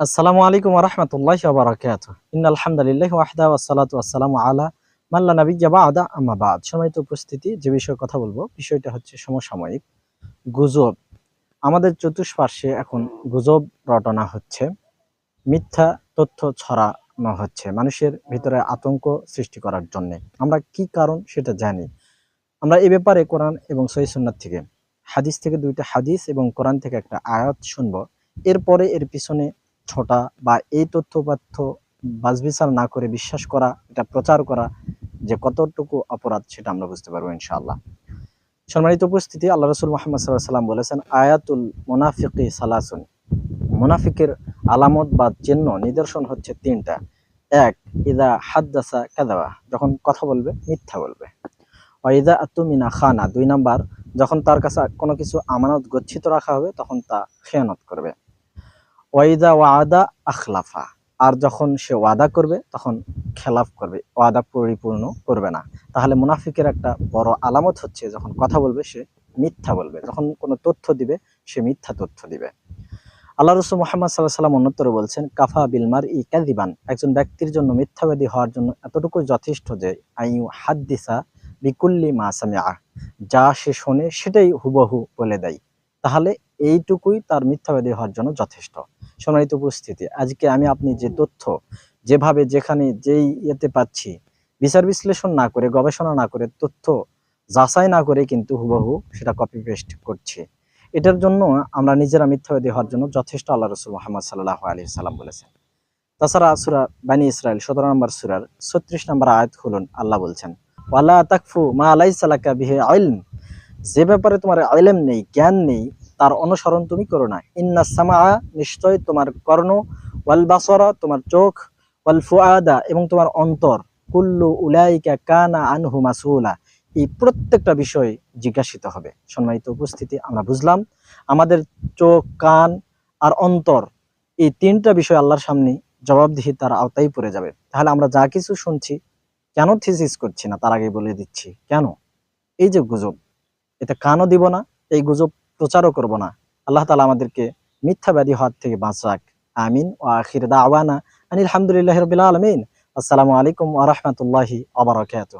আসসালামু আলাইকুম রহমতুল্লাহ বারাকাত ইন আলহামদুলিল্লাহ ওয়াহদা ওয়াসালাতু আসসালামু আলা মাল্লা নবিজ্জা বাদা, আম্মা বাদ। সময়ত উপস্থিতি, যে বিষয়ে কথা বলব, বিষয়টা হচ্ছে সমসাময়িক গুজব। আমাদের চতুষ্পার্শ্বে এখন গুজব রটনা হচ্ছে, মিথ্যা তথ্য ছড়ানো হচ্ছে, মানুষের ভিতরে আতঙ্ক সৃষ্টি করার জন্য। আমরা কি কারণ সেটা জানি। আমরা এ ব্যাপারে কোরআন এবং সহি সুন্নাত থেকে, হাদিস থেকে দুইটা হাদিস এবং কোরআন থেকে একটা আয়াত শুনব। এরপরে এর পিছনে ছোটা বা এই তথ্যপাথ্য বাজবিচার না করে বিশ্বাস করা, এটা প্রচার করা যে কতটুকু অপরাধ সেটা আমরা বুঝতে পারব ইনশাআল্লাহ। সম্মানিত উপস্থিতি, আল্লাহ রসুল মোহাম্মদ সাল্লাহ সাল্লাম বলেছেন, আয়াতুল মুনাফিকি সালাসুন। মুনাফিকের আলামত বা চিহ্ন নিদর্শন হচ্ছে তিনটা। এক, ইদা হাদ্দাসা কাদাবা যখন কথা বলবে, মিথ্যা বলবে। ও ইদা আতুমিনা খানা। দুই নাম্বার, যখন তার কাছে কোনো কিছু আমানত গচ্ছিত রাখা হবে, তখন তা খেয়ানত করবে। ওয়াইদা ওয়াদা আখলাফা। আর যখন সে ওয়াদা করবে, তখন খেলাফ করবে, ওয়াদা পরিপূর্ণ করবে না। তাহলে মুনাফিকের একটা বড় আলামত হচ্ছে, যখন কথা বলবে, সে মিথ্যা বলবে। যখন কোনো তথ্য দিবে, সে মিথ্যা তথ্য দিবে। আল্লাহ রসুল মোহাম্মদ সাল্লাহ সাল্লাম অন্যতর বলছেন, কাফা বিলমার ই কাদিবান একজন ব্যক্তির জন্য মিথ্যাবাদী হওয়ার জন্য এতটুকু যথেষ্ট যে আইউ হাদ্দিসা বিকুল্লি মা সামিয়া যা সে শোনে, সেটাই হুবহু বলে দেয়। তাহলে এইটুকুই তার মিথ্যাবাদী হওয়ার জন্য যথেষ্ট। সম্মানিত উপস্থিতি। আজকে আমি আপনি যে তথ্য, যেভাবে যেখানে যেই ইয়েতে পাচ্ছি, বিচার বিশ্লেষণ না করে, গবেষণা না করে, তথ্য যাচাই না করে কিন্তু হুবহু সেটা কপি পেস্ট করছি। এটার জন্য আমরা নিজেরা মিথ্যাবাদী হওয়ার জন্য যথেষ্ট আল্লাহ রসুল মোহাম্মদ সাল্লাহ আলী সাল্লাম বলেছেন। তাছাড়া সুরা বানী ইসরায়েল সতেরো নম্বর সুরার ছত্রিশ নম্বর আয়াত খুলুন, আল্লাহ বলছেন ওয়াল্লা তাকফু মা আলাই সালাকা বিহে যে ব্যাপারে তোমার আইলেম নেই, জ্ঞান নেই তার অনুসরণ তুমি করো না। ইন্না সামা নিশ্চয় তোমার কর্ণ, ওয়াল বাসরা তোমার চোখ, ওয়াল ফুআদা এবং তোমার অন্তর। কুল্লু উলাইকা কানা আনহু মাসুলা এই প্রত্যেকটা বিষয় জিজ্ঞাসিত হবে। সম্মানিত উপস্থিতি, আমরা বুঝলাম আমাদের চোখ, কান আর অন্তর, এই তিনটা বিষয় আল্লাহর সামনে জবাবদিহি তার আওতায় পড়ে যাবে। তাহলে আমরা যা কিছু শুনছি, কেন থিসিস করছি না, তার আগে বলে দিচ্ছি। কেন? এই যে গুজব, এতে কানও দিব না, এই গুজব প্রচারও করব না। আল্লাহ তালা আমাদেরকে মিথ্যাবাদী হওয়ার থেকে বাঁচাক। আমিন। ও আখির দা আওয়ানা আনিল আলহামদুলিল্লাহ রবিল আলমিন। আসসালামু আলাইকুম আ রহমতুল্লাহি আবরকাত